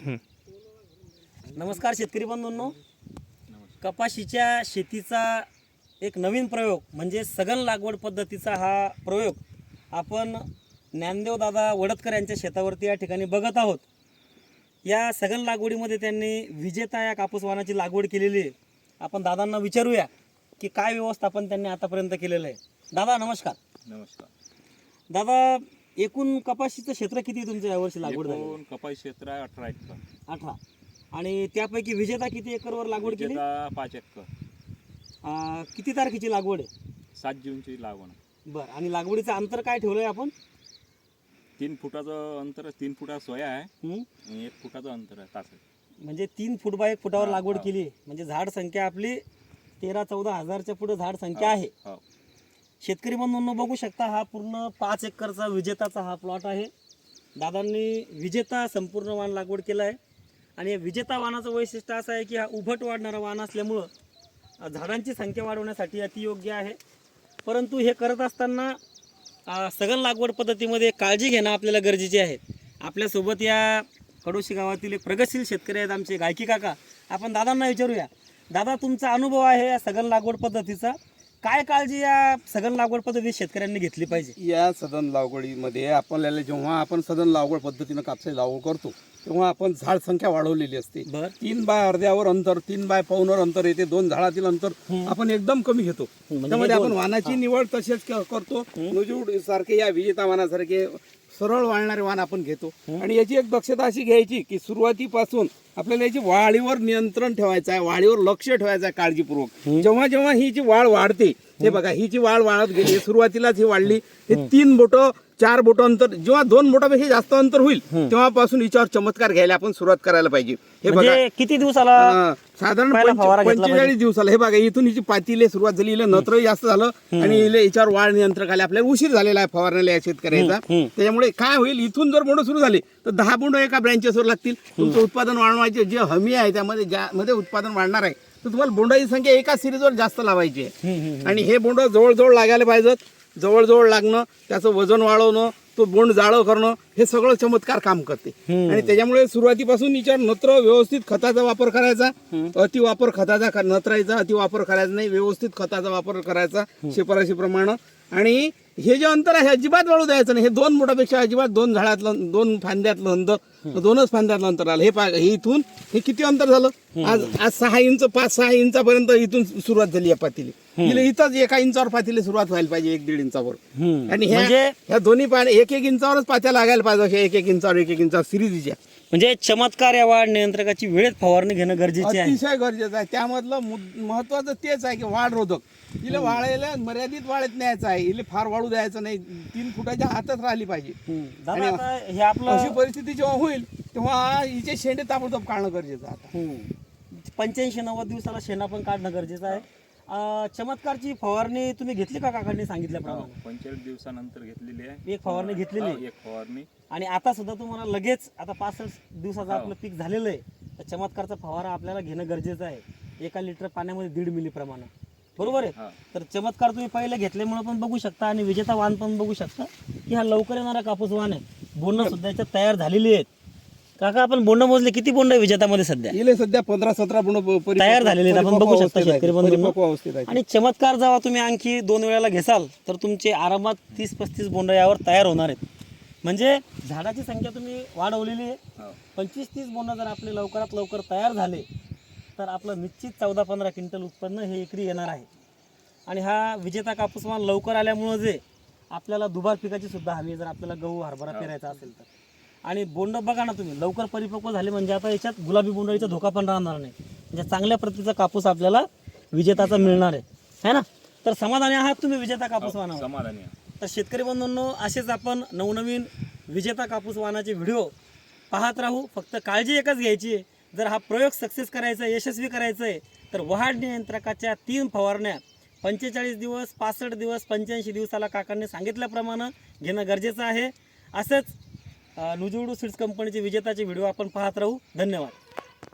नमस्कार शेतकरी बंधूंनो. कपाशीच्या शेतीचा एक नवीन प्रयोग म्हणजे सघन लागवड पद्धतीचा हा प्रयोग आपण ज्ञानदेव दादा वडतकर यांच्या शेतावरती या ठिकाणी बघत आहोत. या सघन लागवडीमध्ये त्यांनी विजेता या कापूस वाहनाची लागवड केलेली आहे. आपण दादांना विचारूया की काय व्यवस्थापन त्यांनी आतापर्यंत केलेलं आहे. दादा नमस्कार. नमस्कार. दादा एकूण कपाशीचं क्षेत्र किती तुमचं यावर्षी लागवड झाली? एकूण कपाई क्षेत्र आहे अठरा एकर. अठरा. आणि त्यापैकी विजेता किती एकरवर लागवड केली? विजेता पाच एकर. किती तारखेची लागवड आहे? सात जूनची लागवड. बरं आणि लागवडीचं अंतर काय ठेवलंय आपण? तीन फुटाचं अंतर तीन फुटा सोया आहे. हं? आणि एक फुटाचं अंतर आहे तास. म्हणजे तीन फूट बाय एक फुटावर हा, लागवड हा. केली. म्हणजे झाड संख्या आपली तेरा चौदा हजारच्या पुढे झाड संख्या आहे. हो. शेतकरी बंधूंनो बघू शकता हा पूर्ण पाच एकरचा विजेताचा हा प्लॉट आहे. दादांनी विजेता संपूर्ण वाण लागवड केला आहे. आणि या विजेता वाणाचं वैशिष्ट्य असं आहे की हा उभट वाढणारा वाण असल्यामुळं झाडांची संख्या वाढवण्यासाठी अतियोग्य आहे. परंतु हे करत असताना सघन लागवड पद्धतीमध्ये काळजी घेणं आपल्याला गरजेचे आहे. आपल्यासोबत या कडोशी गावातील एक प्रगतशील शेतकरी आहेत आमचे गायकी काका. आपण दादांना विचारूया दादा तुमचा अनुभव आहे या सघन लागवड पद्धतीचा? काय काळजी या सघन लागवड पद्धतीत शेतकऱ्यांनी घेतली पाहिजे? या सदन लागवडीमध्ये आपल्याला जेव्हा आपण सदन लागवड पद्धतीनं कापसाची लागवड करतो तेव्हा आपण झाड संख्या वाढवलेली असते. बर. तीन बाय अर्ध्यावर अंतर तीन बाय पाऊनवर अंतर येते दोन झाडातील अंतर. आपण एकदम कमी घेतो. म्हणजे त्यामध्ये हे आपण दोन. वाहनाची निवड तसेच क- करतो. नुजूड सारखे या विजेता वाहनासारखे सरळ वाळणारे वाहन आपण घेतो. आणि याची एक दक्षता अशी घ्यायची की सुरुवातीपासून आपल्याला याची वाढीवर नियंत्रण ठेवायचं आहे वाढीवर लक्ष ठेवायचं आहे काळजीपूर्वक. जेव्हा जेव्हा ही जी वाढ वाढते हे बघा ही जी वाढ वाढत गेली सुरुवातीलाच ही वाढली हे तीन बोटं चार बोटं अंतर जेव्हा दोन बोटापेक्षा जास्त अंतर होईल तेव्हापासून हिच्यावर चमत्कार घ्यायला आपण सुरुवात करायला पाहिजे. हे बघा. म्हणजे किती दिवसाला साधारण पहिला पंच- फवारा घेतला पंचेचाळीस दिवसाला. हे बघा इथून हिची पातीले सुरुवात झाली हिला नत्र जास्त झालं आणि हिला याच्यावर वाढ नियंत्रक आले. आपल्याला उशीर झालेला आहे फवारण्याला या शेतकऱ्याचा. हम्म. त्याच्यामुळे काय होईल इथून जर बोंड सुरू झाले तर दहा बोंड एका ब्रँचेसवर लागतील. तुमचं उत्पादन वाढवायचे जे हमी आहे त्यामध्ये ज्यामध्ये उत्पादन वाढणार आहे तर तुम्हाला बोंडाची संख्या एका सिरीजवर जास्त लावायची आहे. आणि हे बोंड जवळजवळ लागायला पाहिजेत. जवळजवळ लागणं त्याचं वजन वाढवणं तो बोंड जाळं करणं हे सगळं चमत्कार काम करते. आणि त्याच्यामुळे सुरुवातीपासून हिच्यावर नत्र व्यवस्थित खताचा वापर करायचा अति वापर खताचा नत्रायचा अति वापर करायचा नाही व्यवस्थित खताचा वापर करायचा शिफारशीप्रमाणे. आणि हे जे अंतर आहे हे अजिबात वाढू द्यायचं नाही. हे दोन बोटापेक्षा अजिबात दोन झाडातलं दोन फांद्यातलं अंतर दोनच फांद्यातलं अंतर आलं. हे पा हे इथून हे किती अंतर झालं? आज आज सहा इंच पाच सहा इंचापर्यंत इथून सुरुवात झाली या पातीली. हिला इथंच एका इंचावर पातीला सुरुवात व्हायला पाहिजे एक दीड इंचावर. आणि ह्या म्हणजे ह्या दोन्ही पाणी एक एक इंचावरच पात्या लागायला पाहिजे अशा एक एक इंचावर एक एक इंचावर सिरीजच्या. म्हणजे चमत्कार या वाढ नियंत्रकाची वेळेत फवारणी घेणं गरजेचे आहे. अतिशय गरजेचं आहे. त्यामधलं महत्वाचं तेच आहे की वाढ रोधक हिला वाढायला मर्यादित वाढत न्यायचं आहे. हिला फार वाढू द्यायचं नाही. तीन फुटाच्या हातात राहिली पाहिजे. हम्म. दादा आणि आता हे आपलं अशी परिस्थिती जेव्हा होईल तेव्हा हिचे शेंडे ताबडतोब काढणं गरजेचं आहे आता. पंच्याऐंशी नव्वद दिवसाला शेणा पण काढणं गरजेचं आहे. अं, चमत्कारची फवारणी तुम्ही घेतली का काकांनी सांगितल्याप्रमाणे पंचेचाळीस दिवसानंतर घेतलेली आहे. एक फवारणी घेतलेली हो, आहे. एक फवारणी. आणि आता सुद्धा तुम्हाला लगेच आता पासष्ट दिवसाचं हो. आपलं पीक झालेलं आहे. तर चमत्कारचा फवारा आपल्याला घेणं गरजेचं आहे. एका लिटर पाण्यामध्ये दीड मिली प्रमाणे बरोबर आहे? तर चमत्कार तुम्ही पहिले घेतल्यामुळे पण बघू शकता आणि विजेता वाण पण बघू शकता की हा लवकर येणारा कापूस वाण आहे. बोंड सुद्धा याच्यात तयार झालेली आहेत. काका आपण बोंड मोजले किती बोंड आहे विजेतामध्ये सध्या? हिले सध्या पंधरा सतरा परिपक्व- तयार झालेले आहेत. आपण बघू शकता. शेतकरी आणि चमत्कार जेव्हा तुम्ही आणखी दोन वेळेला घेसाल तर तुमचे आरामात तीस पस्तीस बोंड यावर तयार होणार आहेत. म्हणजे झाडाची संख्या तुम्ही वाढवलेली आहे. हो. पंचवीस तीस बोंड जर आपले लवकरात लवकर तयार झाले तर आपलं निश्चित चौदा पंधरा क्विंटल उत्पन्न हे एकरी येणार आहे. आणि हा विजेता कापूस माल लवकर आल्यामुळं जे आपल्याला दुबार पिकाची सुद्धा हवी आहे जर आपल्याला गहू हरभरा पेरायचा असेल तर. आणि बोंड बघा ना तुम्ही लवकर परिपक्व झाले म्हणजे आता याच्यात गुलाबी बोंडळीचा धोका पण राहणार नाही. म्हणजे चांगल्या प्रतीचा कापूस आपल्याला विजेताचा मिळणार आहे. है ना? तर समाधानी आहात तुम्ही विजेता कापूस वाहनावर? समाधानी आहे. तर शेतकरी बंधूंनो असेच आपण नवनवीन विजेता कापूस वाहनाचे व्हिडिओ पाहत राहू. फक्त काळजी एकच घ्यायची आहे. जर हा प्रयोग सक्सेस करायचा आहे यशस्वी करायचा आहे तर वहाड नियंत्रकाच्या तीन फवारण्या पंचेचाळीस दिवस पासष्ट दिवस पंच्याऐंशी दिवसाला काकांनी सांगितल्याप्रमाणे घेणं गरजेचं आहे. असंच लुजुडू सीड्स कंपनीचे विजेताचे व्हिडिओ आपण पाहत राहू. धन्यवाद.